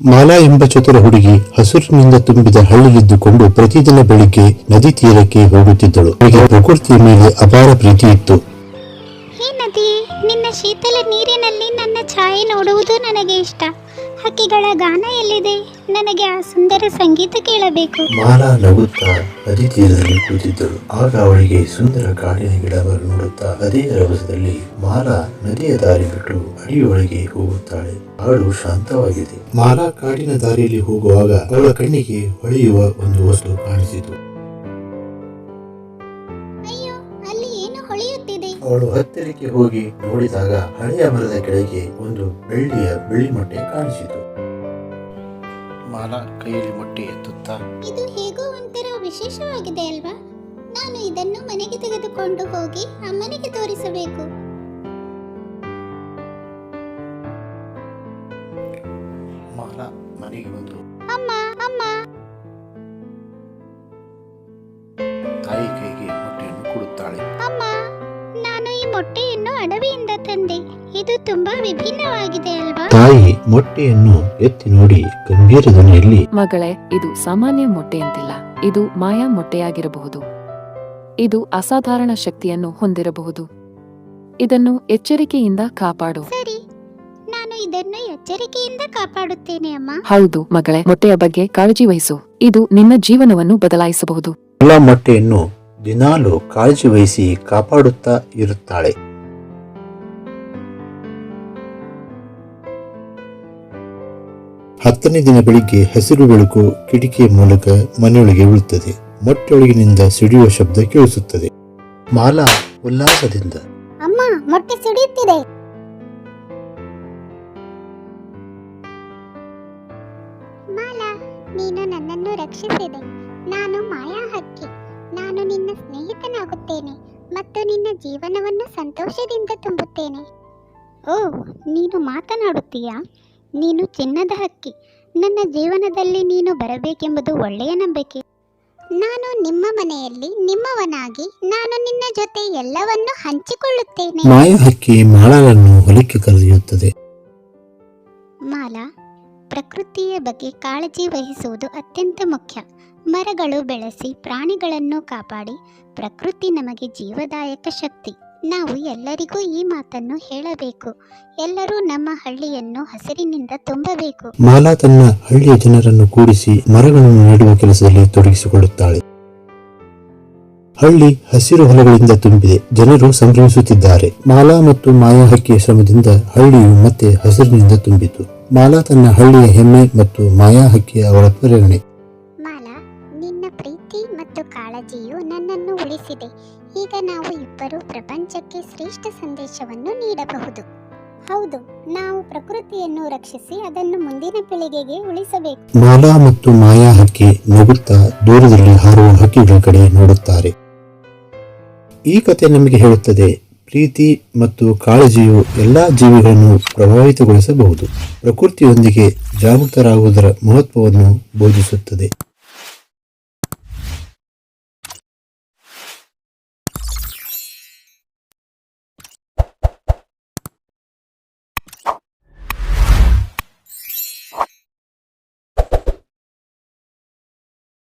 ಮಾಲಾ ಎಂಬ ಚತುರ ಹುಡುಗಿ ಹಸುರಿನಿಂದ ತುಂಬಿದ ಹಳ್ಳಿಗಿದ್ದುಕೊಂಡು ಪ್ರತಿದಿನ ಬೆಳಿಗ್ಗೆ ನದಿ ತೀರಕ್ಕೆ ಹೋಗುತ್ತಿದ್ದಳು. ಪ್ರಕೃತಿಯ ಮೇಲೆ ಅಪಾರ ಪ್ರೀತಿ ಇತ್ತು. ಹೇ ನದಿಯೇ ನಿನ್ನ ಶೀತಲ ನೀರಿನಲ್ಲಿ ನನ್ನ ಛಾಯೆ ನೋಡುವುದು ನನಗೆ ಇಷ್ಟ. ಹಕ್ಕಿಗಳ ಗಾನ ಎಲ್ಲಿದೆ? ನನಗೆ ಆ ಸುಂದರ ಸಂಗೀತ ಕೇಳಬೇಕು. ಮಾಲಾ ನಗುತ್ತಾ ನದಿ ತೀರದಲ್ಲಿ ಕೂತಿದ್ದಳು ಆಗ ಅವಳಿಗೆ ಸುಂದರ ಕಾಡಿನ ಗಿಡವನ್ನು ನೋಡುತ್ತಾ ಅದೇ ರಭಸದಲ್ಲಿ ಮಾಲಾ ನದಿಯ ದಾರಿ ಬಿಟ್ಟು ಅಡಿಯೊಳಗೆ ಹೋಗುತ್ತಾಳೆ. ಹಾಡು ಶಾಂತವಾಗಿದೆ. ಮಾಲ ಕಾಡಿನ ದಾರಿಯಲ್ಲಿ ಹೋಗುವಾಗ ಅವಳ ಕಣ್ಣಿಗೆ ಹೊಳೆಯುವ ಒಂದು ವಸ್ತು ಕಾಣಿಸಿತು. ಹೊಳೆಯುತ್ತಿದೆ ಅವಳು ಹತ್ತಿರಕ್ಕೆ ಹೋಗಿ ನೋಡಿದಾಗ ಹಳೆಯ ಮರದ ಕೆಳಗೆ ಒಂದು ಬೆಳ್ಳಿಯ ಬಿಳಿ ಮೊಟ್ಟೆ ಕಾಣಿಸಿತು. ಮಾಲ ಕೈಯಲ್ಲಿ ಮೊಟ್ಟೆ ಎತ್ತುತ್ತಾ? ಇದು ಹೇಗೋ ಒಂಥರ ವಿಶೇಷವಾಗಿದೆ ಅಲ್ವಾ? ನಾನು ಇದನ್ನು ಮನೆಗೆ ತೆಗೆದುಕೊಂಡು ಹೋಗಿ ಅಮ್ಮನಿಗೆ ತೋರಿಸಬೇಕು. ಮಾಲ ಮನೆಗೆ ಬಂದು. ಅಮ್ಮ ಅಮ್ಮ. ಅಡವಿಯಿಂದ ತಂದೆ. ಇದು ತುಂಬಾ ವಿಭಿನ್ನವಾಗಿದೆ ಅಲ್ವಾ? ತಾಯಿ ಮೊಟ್ಟೆಯನ್ನು ಎತ್ತಿ ನೋಡಿ ಗಂಭೀರ ಧ್ವನಿಯಲ್ಲಿ ಮಗಳೇ ಇದು ಸಾಮಾನ್ಯ ಮೊಟ್ಟೆಯಂತಿಲ್ಲ ಇದು ಮಾಯಾ ಮೊಟ್ಟೆಯಾಗಿರಬಹುದು. ಇದು ಅಸಾಧಾರಣ ಶಕ್ತಿಯನ್ನು ಹೊಂದಿರಬಹುದು. ಇದನ್ನು ಎಚ್ಚರಿಕೆಯಿಂದ ಕಾಪಾಡು. ಸರಿ. ನಾನು ಇದನ್ನು ಎಚ್ಚರಿಕೆಯಿಂದ ಕಾಪಾಡುತ್ತೇನೆ ಅಮ್ಮ. ಹೌದು ಮಗಳೇ. ಮೊಟ್ಟೆಯ ಬಗ್ಗೆ ಕಾಳಜಿ ವಹಿಸು. ಇದು ನಿನ್ನ ಜೀವನವನ್ನು ಬದಲಾಯಿಸಬಹುದು. ಎಲ್ಲ ಮೊಟ್ಟೆಯನ್ನು ದಿನಾಲು ಕಾಳಜಿ ವಹಿಸಿ ಕಾಪಾಡುತ್ತಾ ಇರುತ್ತಾಳೆ. ಹತ್ತನೇ ದಿನ ಬೆಳಿಗ್ಗೆ ಹಸಿರು ಬೆಳಕು ಕಿಟಕಿಯ ಮೂಲಕ ಮನೆಯೊಳಗೆ ಉಳುತ್ತದೆ ಮೊಟ್ಟೆಯೊಳಗಿನಿಂದ ಸಿಡಿಯುವ ಶಬ್ದ ಕೇಳಿಸುತ್ತದೆ. ಮಾಲಾ ಉಲ್ಲಾಸದಿಂದ, ಅಮ್ಮ, ಮೊಟ್ಟೆ ಸಿಡಿಯುತ್ತಿದೆ. ಮಾಲಾ, ನೀನು ನನ್ನನ್ನು ರಕ್ಷಿಸಿದೆ. ನಾನು ಮಾಯಾ ಹಕ್ಕಿ. ನಾನು ನಿನ್ನ ಸ್ನೇಹಿತನಾಗುತ್ತೇನೆ ಮತ್ತು ನಿನ್ನ ಜೀವನವನ್ನು ಸಂತೋಷದಿಂದ ತುಂಬುತ್ತೇನೆ. ಓ, ನೀನು ಮಾತನಾಡುತ್ತೀಯಾ? ನೀನು ಚಿನ್ನದ ಹಕ್ಕಿ. ನನ್ನ ಜೀವನದಲ್ಲಿ ನೀನು ಬರಬೇಕೆಂಬುದು ಒಳ್ಳೆಯ ನಂಬಿಕೆ. ನಾನು ನಿಮ್ಮ ಮನೆಯಲ್ಲಿ ನಿಮ್ಮವನಾಗಿ ನಾನು ನಿನ್ನ ಜೊತೆ ಎಲ್ಲವನ್ನು ಹಂಚಿಕೊಳ್ಳುತ್ತೇನೆ. ಮಾಯ ಹಕ್ಕಿ ಮಾಲಾಳನ್ನು ಹೊಲಕ್ಕೆ ಕರೆದೊಯ್ಯುತ್ತದೆ ಮಾಲಾ ಪ್ರಕೃತಿಯ ಬಗ್ಗೆ ಕಾಳಜಿ ವಹಿಸುವುದು ಅತ್ಯಂತ ಮುಖ್ಯ. ಮರಗಳು ಬೆಳೆಸಿ ಪ್ರಾಣಿಗಳನ್ನು ಕಾಪಾಡಿ ಪ್ರಕೃತಿ ನಮಗೆ ಜೀವದಾಯಕ ಶಕ್ತಿ. ನಾವು ಎಲ್ಲರಿಗೂ ಈ ಮಾತನ್ನು ಹೇಳಬೇಕು. ಎಲ್ಲರೂ ನಮ್ಮ ಹಳ್ಳಿಯನ್ನು ಹಸಿರಿನಿಂದ ತುಂಬಬೇಕು. ಮಾಲಾ ತನ್ನ ಹಳ್ಳಿಯ ಜನರನ್ನು ಕೂಡಿಸಿ ಮರಗಳನ್ನು ನೆಡುವ ಕೆಲಸದಲ್ಲಿ ತೊಡಗಿಸಿಕೊಳ್ಳುತ್ತಾಳೆ. ಹಳ್ಳಿ ಹಸಿರು ಹೊಲಗಳಿಂದ ತುಂಬಿದೆ. ಜನರು ಸಂಭ್ರಮಿಸುತ್ತಿದ್ದಾರೆ. ಮಾಲಾ ಮತ್ತು ಮಾಯಾ ಹಕ್ಕಿಯ ಶ್ರಮದಿಂದ ಹಳ್ಳಿಯು ಮತ್ತೆ ಹಸಿರಿನಿಂದ ತುಂಬಿತು. ಮಾಲಾ ತನ್ನ ಹಳ್ಳಿಯ ಹೆಮ್ಮೆ ಮತ್ತು ಮಾಯಾ ಹಕ್ಕಿಯ ಅವರ ಪ್ರೇರಣೆ. ಕಾಳಜಿಯು ನನ್ನನ್ನು ಉಳಿಸಿದೆ. ಈಗ ನಾವು ಇಬ್ಬರು ಪ್ರಪಂಚಕ್ಕೆ ಶ್ರೇಷ್ಠ ಸಂದೇಶವನ್ನು ನೀಡಬಹುದು. ಹೌದು, ನಾವು ಪ್ರಕೃತಿಯನ್ನು ರಕ್ಷಿಸಿ ಅದನ್ನು ಮುಂದಿನ ಪೀಳಿಗೆಗೆ ಉಳಿಸಬೇಕು. ಮಾಲಾ ಮತ್ತು ಮಾಯಾ ಹಕ್ಕಿ ನಗುತ್ತಾ ದೂರದಲ್ಲಿ ಹಾರುವ ಹಕ್ಕಿಗಳ ಕಡೆ ನೋಡುತ್ತಾರೆ. ಈ ಕಥೆ ನಮಗೆ ಹೇಳುತ್ತದೆ, ಪ್ರೀತಿ ಮತ್ತು ಕಾಳಜಿಯು ಎಲ್ಲ ಜೀವಿಗಳನ್ನು ಪ್ರಭಾವಿತಗೊಳಿಸಬಹುದು. ಪ್ರಕೃತಿಯೊಂದಿಗೆ ಜಾಗೃತರಾಗುವುದರ ಮಹತ್ವವನ್ನು ಬೋಧಿಸುತ್ತದೆ.